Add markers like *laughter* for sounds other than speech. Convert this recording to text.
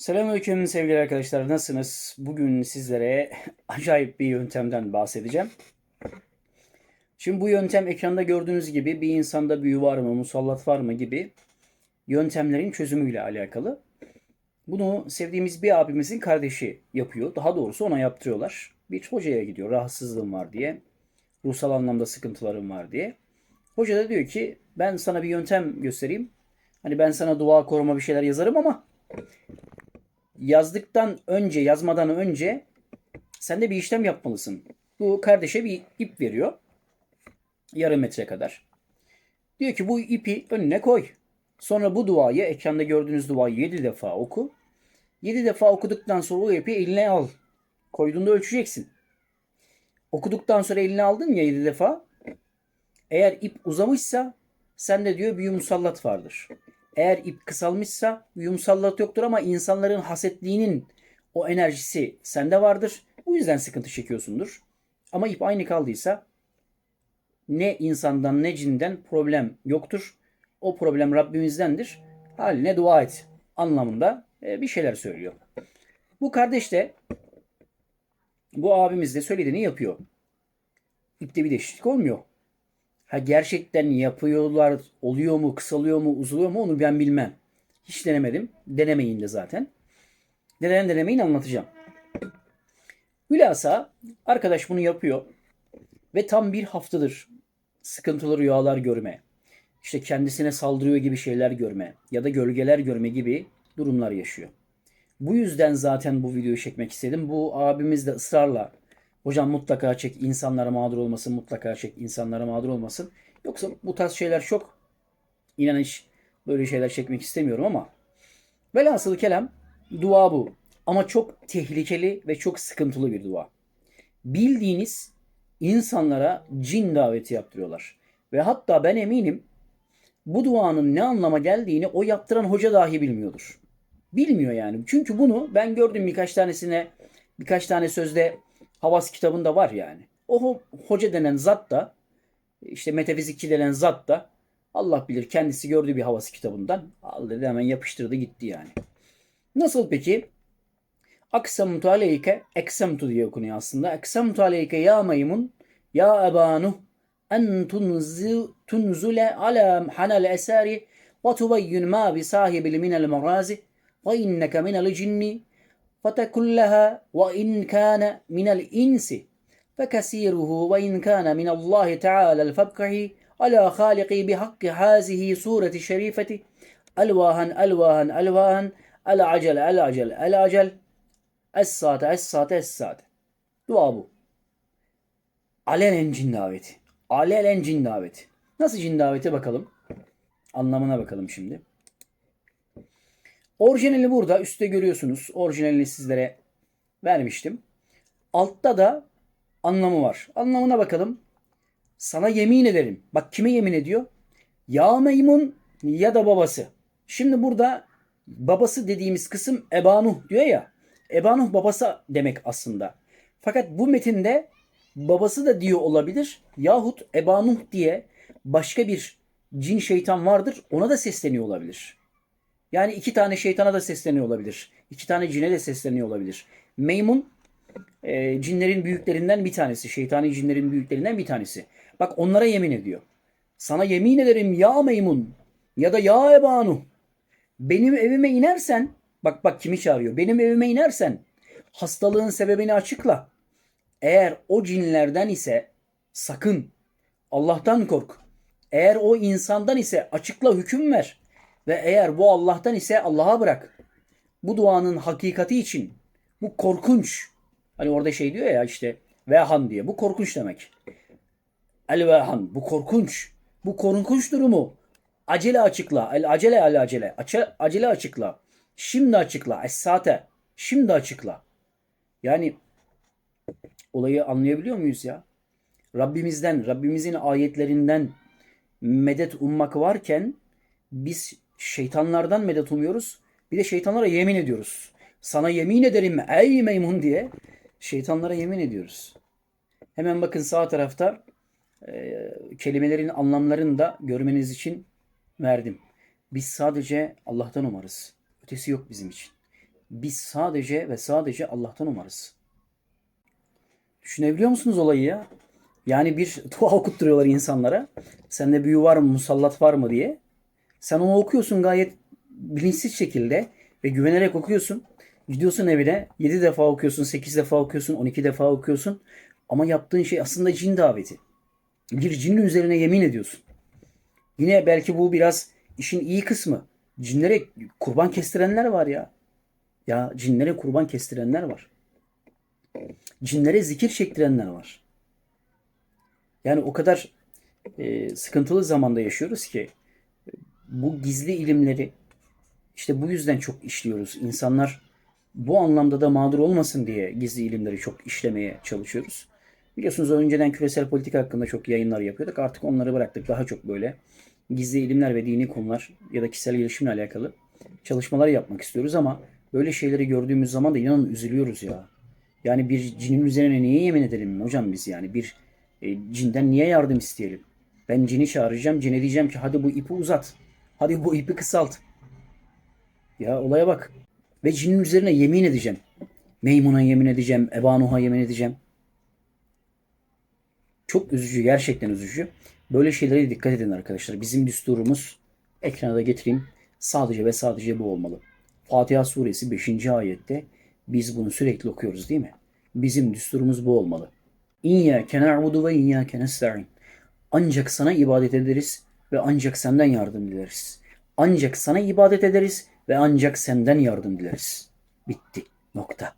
Selamünaleyküm sevgili arkadaşlar. Nasılsınız? Bugün sizlere *laughs* acayip bir yöntemden bahsedeceğim. Şimdi bu yöntem ekranda gördüğünüz gibi bir insanda büyü var mı, musallat var mı gibi yöntemlerin çözümüyle alakalı. Bunu sevdiğimiz bir abimizin kardeşi yapıyor. Daha doğrusu ona yaptırıyorlar. Bir hocaya gidiyor rahatsızlığım var diye. Ruhsal anlamda sıkıntılarım var diye. Hoca da diyor ki ben sana bir yöntem göstereyim. Hani ben sana dua koruma bir şeyler yazarım ama yazdıktan önce, yazmadan önce sen de bir işlem yapmalısın. Bu kardeşe bir ip veriyor. Yarım metre kadar. Diyor ki bu ipi önüne koy. Sonra bu duayı, ekranda gördüğünüz duayı 7 defa oku. 7 defa okuduktan sonra o ipi eline al. Koyduğunda ölçeceksin. Okuduktan sonra eline aldın ya 7 defa. Eğer ip uzamışsa sende diyor büyü musallat vardır. Eğer ip kısalmışsa büyü musallat yoktur ama insanların hasetliğinin o enerjisi sende vardır. Bu yüzden sıkıntı çekiyorsundur. Ama ip aynı kaldıysa ne insandan ne cinden problem yoktur. O problem Rabbimizdendir. Haline dua et anlamında e, bir şeyler söylüyor. Bu kardeş de bu abimiz de söylediğini yapıyor. İpte bir değişiklik olmuyor. Ha gerçekten yapıyorlar, oluyor mu, kısalıyor mu, uzuluyor mu onu ben bilmem. Hiç denemedim. Denemeyin de zaten. Deneyen denemeyin anlatacağım. Hülasa arkadaş bunu yapıyor ve tam bir haftadır sıkıntılı rüyalar görme, işte kendisine saldırıyor gibi şeyler görme ya da gölgeler görme gibi durumlar yaşıyor. Bu yüzden zaten bu videoyu çekmek istedim. Bu abimiz de ısrarla hocam mutlaka çek insanlara mağdur olmasın, mutlaka çek insanlara mağdur olmasın. Yoksa bu tarz şeyler çok inanış böyle şeyler çekmek istemiyorum ama velhasıl kelam dua bu. Ama çok tehlikeli ve çok sıkıntılı bir dua. Bildiğiniz insanlara cin daveti yaptırıyorlar. Ve hatta ben eminim bu duanın ne anlama geldiğini o yaptıran hoca dahi bilmiyordur. Bilmiyor yani. Çünkü bunu ben gördüm birkaç tanesine birkaç tane sözde Havas kitabında var yani. O ho- hoca denen zat da işte metafizikçi denen zat da Allah bilir kendisi gördüğü bir havas kitabından al dedi hemen yapıştırdı gitti yani. Nasıl peki? Aksamtu aleyke, eksemtu diye okunuyor aslında. Eksemtu aleyke ya maymun, ya ebanu, en tunzule ala hanal esari ve tubayyin ma bi sahibil minel marazi ve inneke minel cinni فتكن لها وإن كان من الإنس فكثيره وإن كان من الله تعالى الفقه على خالقي بحق هذه سورة الشريفة ألواها ألواها ألواها العجل العجل العجل السات السات السات Dua bu. Alenen cin daveti. Alelen cin daveti. Nasıl cin daveti bakalım. Anlamına bakalım şimdi. Orijinali burada. Üstte görüyorsunuz. Orijinalini sizlere vermiştim. Altta da anlamı var. Anlamına bakalım. Sana yemin ederim. Bak kime yemin ediyor? Ya Meymun ya da babası. Şimdi burada babası dediğimiz kısım Ebanuh diyor ya. Ebanuh babası demek aslında. Fakat bu metinde babası da diyor olabilir. Yahut Ebanuh diye başka bir cin şeytan vardır. Ona da sesleniyor olabilir. Yani iki tane şeytana da sesleniyor olabilir. İki tane cine de sesleniyor olabilir. Meymun e, cinlerin büyüklerinden bir tanesi. Şeytani cinlerin büyüklerinden bir tanesi. Bak onlara yemin ediyor. Sana yemin ederim ya Meymun ya da ya Ebanu. Benim evime inersen bak bak kimi çağırıyor. Benim evime inersen hastalığın sebebini açıkla. Eğer o cinlerden ise sakın Allah'tan kork. Eğer o insandan ise açıkla hüküm ver. Ve eğer bu Allah'tan ise Allah'a bırak. Bu duanın hakikati için bu korkunç. Hani orada şey diyor ya işte vehan diye. Bu korkunç demek. El vehan. Bu korkunç. Bu korkunç durumu acele açıkla. El acele el acele. Ace- acele açıkla. Şimdi açıkla. Es saate. Şimdi açıkla. Yani olayı anlayabiliyor muyuz ya? Rabbimizden, Rabbimizin ayetlerinden medet ummak varken biz şeytanlardan medet umuyoruz. Bir de şeytanlara yemin ediyoruz. Sana yemin ederim ey meymun diye şeytanlara yemin ediyoruz. Hemen bakın sağ tarafta e, kelimelerin anlamlarını da görmeniz için verdim. Biz sadece Allah'tan umarız. Ötesi yok bizim için. Biz sadece ve sadece Allah'tan umarız. Düşünebiliyor musunuz olayı ya? Yani bir dua okutturuyorlar insanlara. Sende büyü var mı, musallat var mı diye. Sen onu okuyorsun gayet bilinçsiz şekilde ve güvenerek okuyorsun. Gidiyorsun evine 7 defa okuyorsun, 8 defa okuyorsun, 12 defa okuyorsun. Ama yaptığın şey aslında cin daveti. Bir cinin üzerine yemin ediyorsun. Yine belki bu biraz işin iyi kısmı. Cinlere kurban kestirenler var ya. Ya cinlere kurban kestirenler var. Cinlere zikir çektirenler var. Yani o kadar e, sıkıntılı zamanda yaşıyoruz ki bu gizli ilimleri işte bu yüzden çok işliyoruz. İnsanlar bu anlamda da mağdur olmasın diye gizli ilimleri çok işlemeye çalışıyoruz. Biliyorsunuz önceden küresel politika hakkında çok yayınlar yapıyorduk. Artık onları bıraktık. Daha çok böyle gizli ilimler ve dini konular ya da kişisel gelişimle alakalı çalışmalar yapmak istiyoruz ama böyle şeyleri gördüğümüz zaman da inanın üzülüyoruz ya. Yani bir cinin üzerine niye yemin edelim hocam biz yani bir e, cinden niye yardım isteyelim? Ben cini çağıracağım, cine diyeceğim ki hadi bu ipi uzat. Hadi bu ipi kısalt. Ya olaya bak. Ve cinin üzerine yemin edeceğim. Meymun'a yemin edeceğim, Ebanuh'a yemin edeceğim. Çok üzücü, gerçekten üzücü. Böyle şeylere dikkat edin arkadaşlar. Bizim düsturumuz ekrana da getireyim. Sadece ve sadece bu olmalı. Fatiha suresi 5. ayette biz bunu sürekli okuyoruz değil mi? Bizim düsturumuz bu olmalı. İyyâke na'budu ve iyyâke nesta'in. Ancak sana ibadet ederiz ve ancak senden yardım dileriz. Ancak sana ibadet ederiz ve ancak senden yardım dileriz. Bitti. Nokta.